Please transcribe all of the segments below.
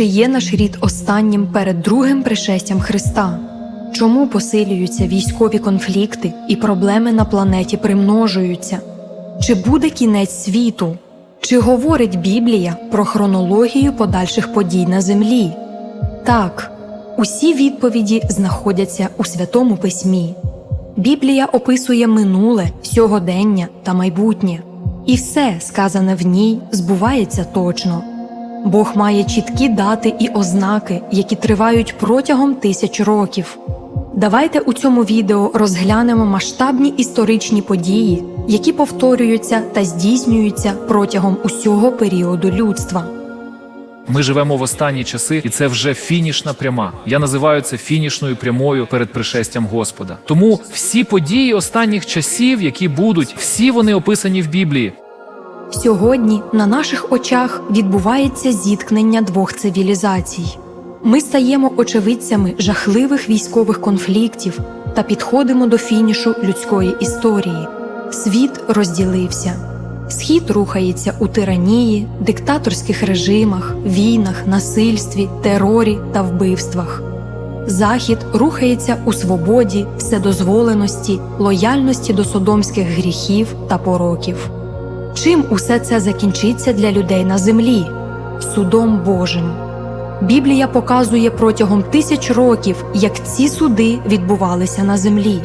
Чи є наш рід останнім перед другим пришестям Христа? Чому посилюються військові конфлікти і проблеми на планеті примножуються? Чи буде кінець світу? Чи говорить Біблія про хронологію подальших подій на землі? Так, усі відповіді знаходяться у Святому Письмі. Біблія описує минуле, сьогодення та майбутнє, і все, сказане в ній, збувається точно. Бог має чіткі дати і ознаки, які тривають протягом тисяч років. Давайте у цьому відео розглянемо масштабні історичні події, які повторюються та здійснюються протягом усього періоду людства. Ми живемо в останні часи, і це вже фінішна пряма. Я називаю це фінішною прямою перед пришестям Господа. Тому всі події останніх часів, які будуть, всі вони описані в Біблії. Сьогодні на наших очах відбувається зіткнення двох цивілізацій. Ми стаємо очевидцями жахливих військових конфліктів та підходимо до фінішу людської історії. Світ розділився. Схід рухається у тиранії, диктаторських режимах, війнах, насильстві, терорі та вбивствах. Захід рухається у свободі, вседозволеності, лояльності до содомських гріхів та пороків. Чим усе це закінчиться для людей на землі? Судом Божим. Біблія показує протягом тисяч років, як ці суди відбувалися на землі.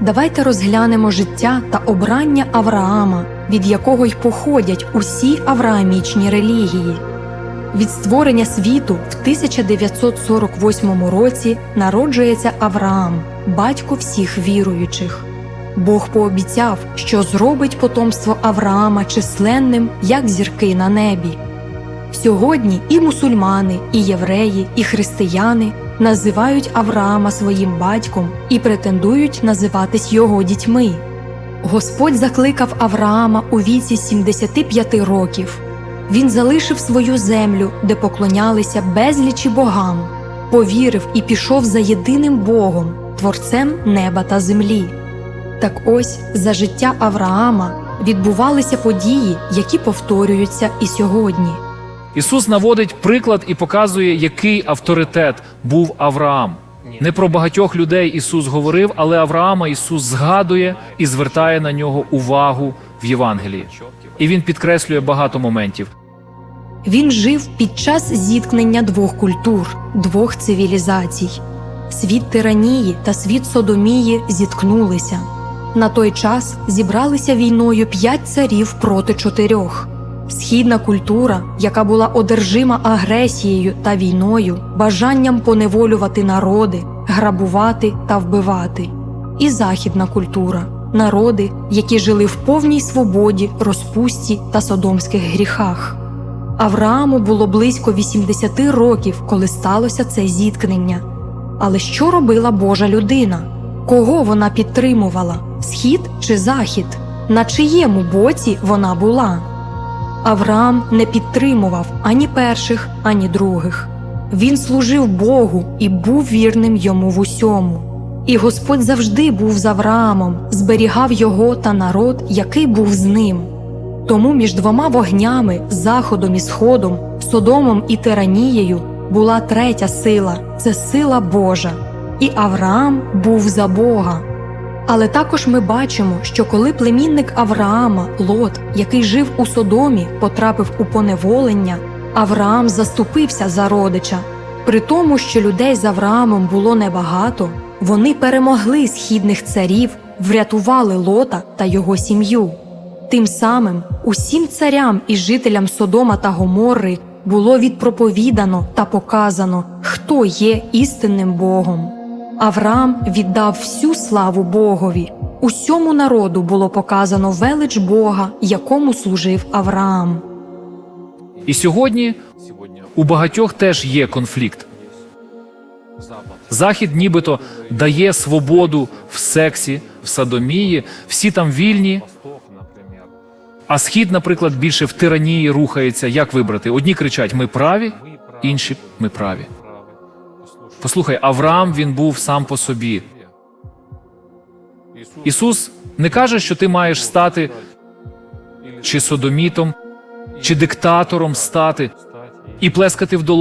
Давайте розглянемо життя та обрання Авраама, від якого й походять усі авраамічні релігії. Від створення світу в 1948 році народжується Авраам, батько всіх віруючих. Бог пообіцяв, що зробить потомство Авраама численним, як зірки на небі. Сьогодні і мусульмани, і євреї, і християни називають Авраама своїм батьком і претендують називатись його дітьми. Господь закликав Авраама у віці 75 років. Він залишив свою землю, де поклонялися безлічі богам, повірив і пішов за єдиним Богом, творцем неба та землі. Так ось за життя Авраама відбувалися події, які повторюються і сьогодні. Ісус наводить приклад і показує, який авторитет був Авраам. Не про багатьох людей Ісус говорив, але Авраама Ісус згадує і звертає на нього увагу в Євангелії. І він підкреслює багато моментів. Він жив під час зіткнення двох культур, двох цивілізацій. Світ тиранії та світ Содомії зіткнулися. На той час зібралися війною п'ять царів проти чотирьох. Східна культура, яка була одержима агресією та війною, бажанням поневолювати народи, грабувати та вбивати, і західна культура народи, які жили в повній свободі, розпусті та содомських гріхах. Аврааму було близько 80 років, коли сталося це зіткнення. Але що робила Божа людина? Кого вона підтримувала? Схід чи захід? На чиєму боці вона була? Авраам не підтримував ані перших, ані других. Він служив Богу і був вірним йому в усьому. І Господь завжди був з Авраамом, зберігав його та народ, який був з ним. Тому між двома вогнями, заходом і сходом, Содомом і Тиранією, була третя сила це сила Божа. І Авраам був за Бога. Але також ми бачимо, що коли племінник Авраама, Лот, який жив у Содомі, потрапив у поневолення, Авраам заступився за родича. При тому, що людей з Авраамом було небагато, вони перемогли східних царів, врятували Лота та його сім'ю. Тим самим усім царям і жителям Содома та Гоморри було відпроповідано та показано, хто є істинним Богом. Авраам віддав всю славу Богові. Усьому народу було показано велич Бога, якому служив Авраам. І сьогодні у багатьох теж є конфлікт. Захід нібито дає свободу в сексі, в садомії, всі там вільні. А схід, наприклад, більше в тиранії рухається. Як вибрати? Одні кричать: ми праві, інші ми праві. Послухай, Авраам він був сам по собі. Ісус не каже, що ти маєш стати чи содомітом, чи диктатором стати і плескати в долоні.